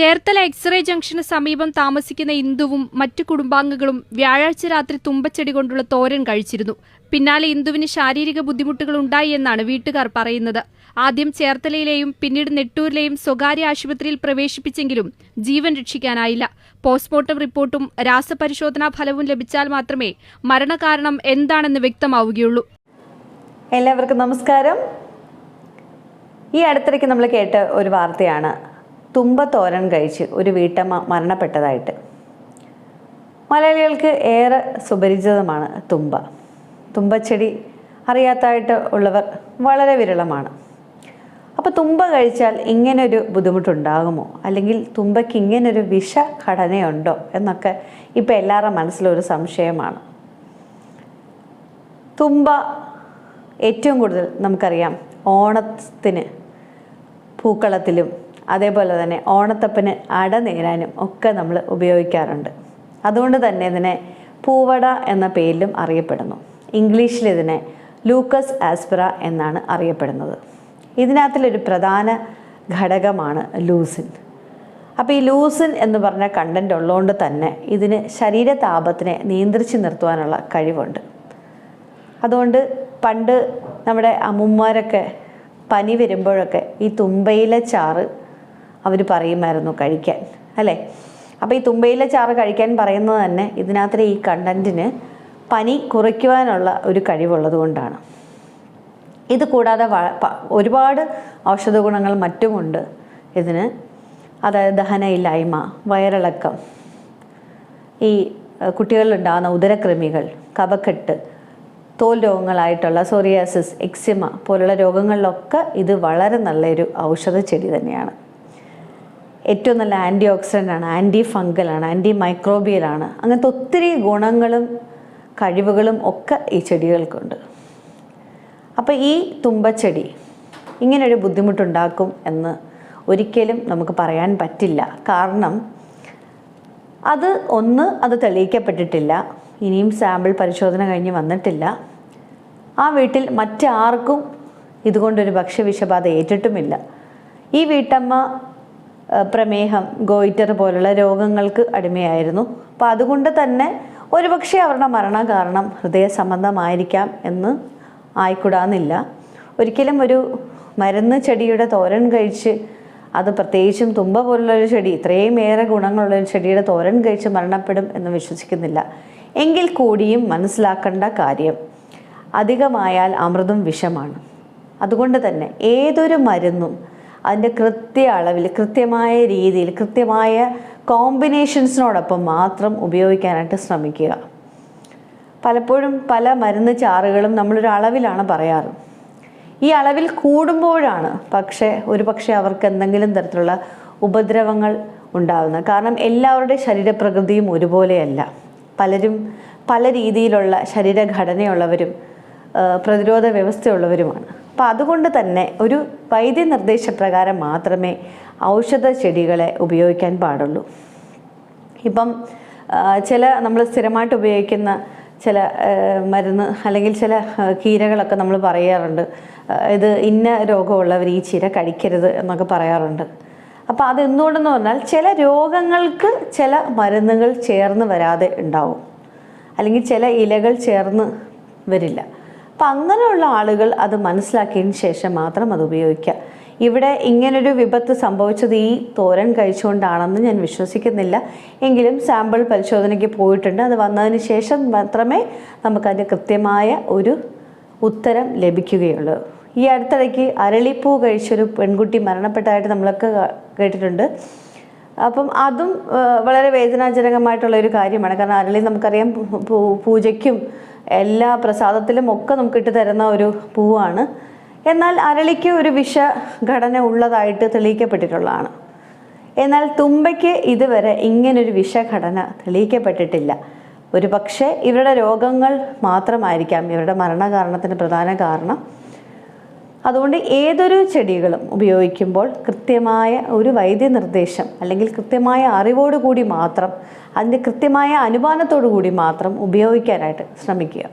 Cherthala x-ray junction സമീപം താമസിക്കുന്ന ഇന്ദുവും മറ്റു കുടുംബാംഗങ്ങളും വ്യാഴാഴ്ച രാത്രി തുമ്പച്ചെടി കൊണ്ടുള്ള തോരൻ കഴിച്ചിരുന്നു. പിന്നാലെ ഇന്ദുവിന് ശാരീരിക ബുദ്ധിമുട്ടുകൾ ഉണ്ടായി എന്നാണ് വീട്ടുകാർ പറയുന്നത്. ആദ്യം ചേർത്തലയിലെയും പിന്നീട് നെട്ടൂരിലെയും സ്വകാര്യ ആശുപത്രിയിൽ പ്രവേശിപ്പിച്ചെങ്കിലും ജീവൻ രക്ഷിക്കാനായില്ല. പോസ്റ്റ്മോർട്ടം റിപ്പോർട്ടും രാസപരിശോധനാ ഫലവും ലഭിച്ചാൽ മാത്രമേ മരണകാരണം എന്താണെന്ന് വ്യക്തമാവുകയുള്ളൂ. എല്ലാവർക്കും നമസ്കാരം. ഈ അടുത്തിടയ്ക്ക് നമ്മൾ കേട്ട ഒരു വാർത്തയാണ്. തുമ്പത്തോരൻ കഴിച്ച് ഒരു വീട്ടമ്മ മരണപ്പെട്ടതായിട്ട്. മലയാളികൾക്ക് ഏറെ സുപരിചിതമാണ് തുമ്പ. തുമ്പച്ചെടി അറിയാത്തായിട്ട് ഉള്ളവർ വളരെ വിരളമാണ്. അപ്പോൾ തുമ്പ കഴിച്ചാൽ ഇങ്ങനൊരു ബുദ്ധിമുട്ടുണ്ടാകുമോ? അല്ലെങ്കിൽ തുമ്പയ്ക്ക് ഇങ്ങനൊരു വിഷഘടനയുണ്ടോ? എന്നൊക്കെ ഇപ്പോൾ എല്ലാവരുടെ മനസ്സിലൊരു സംശയമാണ്. തുമ്പ ഏറ്റവും കൂടുതൽ നമുക്കറിയാം ഓണത്തിന് പൂക്കളത്തിലും അതേപോലെ തന്നെ ഓണത്തപ്പന് അട നേരാനും ഒക്കെ നമ്മൾ ഉപയോഗിക്കാറുണ്ട്. അതുകൊണ്ട് തന്നെ ഇതിനെ പൂവട എന്ന പേരിലും അറിയപ്പെടുന്നു. ഇംഗ്ലീഷിൽ ഇതിനെ ലൂക്കസ് ആസ്പ്ര എന്നാണ് അറിയപ്പെടുന്നത്. ഇതിനകത്തിലൊരു പ്രധാന ഘടകമാണ് ലൂസിൻ. അപ്പോൾ ഈ ലൂസിൻ എന്ന് പറഞ്ഞ കണ്ടന്റ് ഉള്ളതുകൊണ്ട് തന്നെ ഇതിന് ശരീര താപത്തിനെ നിയന്ത്രിച്ച് നിർത്തുവാനുള്ള കഴിവുണ്ട്. അതുകൊണ്ട് പണ്ട് നമ്മുടെ അമ്മുമാരൊക്കെ പനി വരുമ്പോഴൊക്കെ ഈ തുമ്പയിലെ ചാറ് അവർ പറയുമായിരുന്നു കഴിക്കാൻ അല്ലേ? അപ്പോൾ ഈ തുമ്പയില ചാറ് കഴിക്കാൻ പറയുന്നത് തന്നെ ഇതിനകത്തെ ഈ കണ്ടന്റിന് പനി കുറയ്ക്കുവാനുള്ള ഒരു കഴിവുള്ളത് കൊണ്ടാണ്. ഇത് കൂടാതെ ഒരുപാട് ഔഷധ ഗുണങ്ങൾ മറ്റുമുണ്ട് ഇതിന്. അതായത് ദഹനയില്ലായ്മ വയറിളക്കം ഈ കുട്ടികളിലുണ്ടാകുന്ന ഉദരക്രിമികൾ കഫക്കെട്ട് തോൽ രോഗങ്ങളായിട്ടുള്ള സോറിയാസിസ് എക്സിമ പോലുള്ള രോഗങ്ങളിലൊക്കെ ഇത് വളരെ നല്ലൊരു ഔഷധ ചെടി തന്നെയാണ്. ഏറ്റവും നല്ല ആന്റി ഓക്സിഡന്റ് ആണ് ആന്റി ഫംഗലാണ് ആന്റി മൈക്രോബിയലാണ് അങ്ങനത്തെ ഒത്തിരി ഗുണങ്ങളും കഴിവുകളും ഒക്കെ ഈ ചെടികൾക്കുണ്ട്. അപ്പോൾ ഈ തുമ്പച്ചെടി ഇങ്ങനൊരു ബുദ്ധിമുട്ടുണ്ടാക്കും എന്ന് ഒരിക്കലും നമുക്ക് പറയാൻ പറ്റില്ല. കാരണം അത് ഒന്ന് അത് തെളിയിക്കപ്പെട്ടിട്ടില്ല. ഇനിയും സാമ്പിൾ പരിശോധന കഴിഞ്ഞ് വന്നിട്ടില്ല. ആ വീട്ടിൽ മറ്റാർക്കും ഇതുകൊണ്ടൊരു ഭക്ഷ്യവിഷബാധ ഏറ്റിട്ടുമില്ല. ഈ വീട്ടമ്മ പ്രമേഹം ഗോയിറ്റർ പോലുള്ള രോഗങ്ങൾക്ക് അടിമയായിരുന്നു. അപ്പോൾ അതുകൊണ്ട് തന്നെ ഒരുപക്ഷെ അവരുടെ മരണ കാരണം ഹൃദയ സംബന്ധമായിരിക്കാം എന്ന് ആയിക്കൂടാന്നില്ല. ഒരിക്കലും ഒരു മരുന്ന് ചെടിയുടെ തോരൻ കഴിച്ച് അത് പ്രത്യേകിച്ചും തുമ്പ പോലുള്ളൊരു ചെടി ഇത്രയും ഏറെ ഗുണങ്ങളുള്ള ഒരു ചെടിയുടെ തോരൻ കഴിച്ച് മരണപ്പെടും എന്ന് വിശ്വസിക്കുന്നില്ല. എങ്കിൽ കൂടിയും മനസ്സിലാക്കേണ്ട കാര്യം അധികമായാൽ അമൃതും വിഷമാണ്. അതുകൊണ്ട് തന്നെ ഏതൊരു മരുന്നും അതിന്റെ കൃത്യ അളവിൽ കൃത്യമായ രീതിയിൽ കൃത്യമായ കോമ്പിനേഷൻസിനോടൊപ്പം മാത്രം ഉപയോഗിക്കാനായിട്ട് ശ്രമിക്കുക. പലപ്പോഴും പല മരുന്ന് ചാറുകളും നമ്മളൊരു അളവിലാണ് പറയാറ്. ഈ അളവിൽ കൂടുമ്പോഴാണ് പക്ഷേ ഒരു പക്ഷേ അവർക്ക് എന്തെങ്കിലും തരത്തിലുള്ള ഉപദ്രവങ്ങൾ ഉണ്ടാകുന്നത് കാരണം എല്ലാവരുടെ ശരീരപ്രകൃതിയും ഒരുപോലെയല്ല. പലരും പല രീതിയിലുള്ള ശരീരഘടനയുള്ളവരും പ്രതിരോധ വ്യവസ്ഥയുള്ളവരുമാണ്. അപ്പോൾ അതുകൊണ്ട് തന്നെ ഒരു വൈദ്യ നിർദ്ദേശപ്രകാരം മാത്രമേ ഔഷധ ചെടികളെ ഉപയോഗിക്കാൻ പാടുള്ളൂ. ഇപ്പം ചില നമ്മൾ സ്ഥിരമായിട്ട് ഉപയോഗിക്കുന്ന ചില മരുന്ന് അല്ലെങ്കിൽ ചില കീരകളൊക്കെ നമ്മൾ പറയാറുണ്ട്. ഇത് ഇന്ന രോഗമുള്ളവർ ഈ ചീര കഴിക്കരുത് എന്നൊക്കെ പറയാറുണ്ട്. അപ്പോൾ അത് എന്തുകൊണ്ടെന്ന് പറഞ്ഞാൽ ചില രോഗങ്ങൾക്ക് ചില മരുന്നുകൾ ചേർന്ന് വരാതെ ഉണ്ടാവും. അല്ലെങ്കിൽ ചില ഇലകൾ ചേർന്ന് വരില്ല. അപ്പം അങ്ങനെയുള്ള ആളുകൾ അത് മനസ്സിലാക്കിയതിന് ശേഷം മാത്രം അത് ഉപയോഗിക്കുക. ഇവിടെ ഇങ്ങനൊരു വിപത്ത് സംഭവിച്ചത് ഈ തോരൻ കഴിച്ചുകൊണ്ടാണെന്ന് ഞാൻ വിശ്വസിക്കുന്നില്ല. എങ്കിലും സാമ്പിൾ പരിശോധനയ്ക്ക് പോയിട്ടുണ്ട്. അത് വന്നതിന് ശേഷം മാത്രമേ നമുക്കതിന്റെ കൃത്യമായ ഒരു ഉത്തരം ലഭിക്കുകയുള്ളൂ. ഈ അടുത്തിടയ്ക്ക് അരളിപ്പൂ കഴിച്ചൊരു പെൺകുട്ടി മരണപ്പെട്ടതായിട്ട് നമ്മളൊക്കെ കേട്ടിട്ടുണ്ട്. അപ്പം അതും വളരെ വേദനാജനകമായിട്ടുള്ള ഒരു കാര്യമാണ്. കാരണം അരളി നമുക്കറിയാം പൂജയ്ക്കും എല്ലാ പ്രസാദത്തിലും ഒക്കെ നമുക്ക് ഇട്ട് തരുന്ന ഒരു പൂവാണ്. എന്നാൽ അരളിക്ക് ഒരു വിഷഘടന ഉള്ളതായിട്ട് തെളിയിക്കപ്പെട്ടിട്ടുള്ളതാണ്. എന്നാൽ തുമ്പയ്ക്ക് ഇതുവരെ ഇങ്ങനൊരു വിഷഘടന തെളിയിക്കപ്പെട്ടിട്ടില്ല. ഒരു പക്ഷേ ഇവരുടെ രോഗങ്ങൾ മാത്രമായിരിക്കാം ഇവരുടെ മരണകാരണത്തിന് പ്രധാന കാരണം. അതുകൊണ്ട് ഏതൊരു ചെടികളും ഉപയോഗിക്കുമ്പോൾ കൃത്യമായ ഒരു വൈദ്യനിർദ്ദേശം അല്ലെങ്കിൽ കൃത്യമായ അറിവോടുകൂടി മാത്രം അതിന്റെ കൃത്യമായ അനുമാനത്തോടു കൂടി മാത്രം ഉപയോഗിക്കാനായിട്ട് ശ്രമിക്കുക.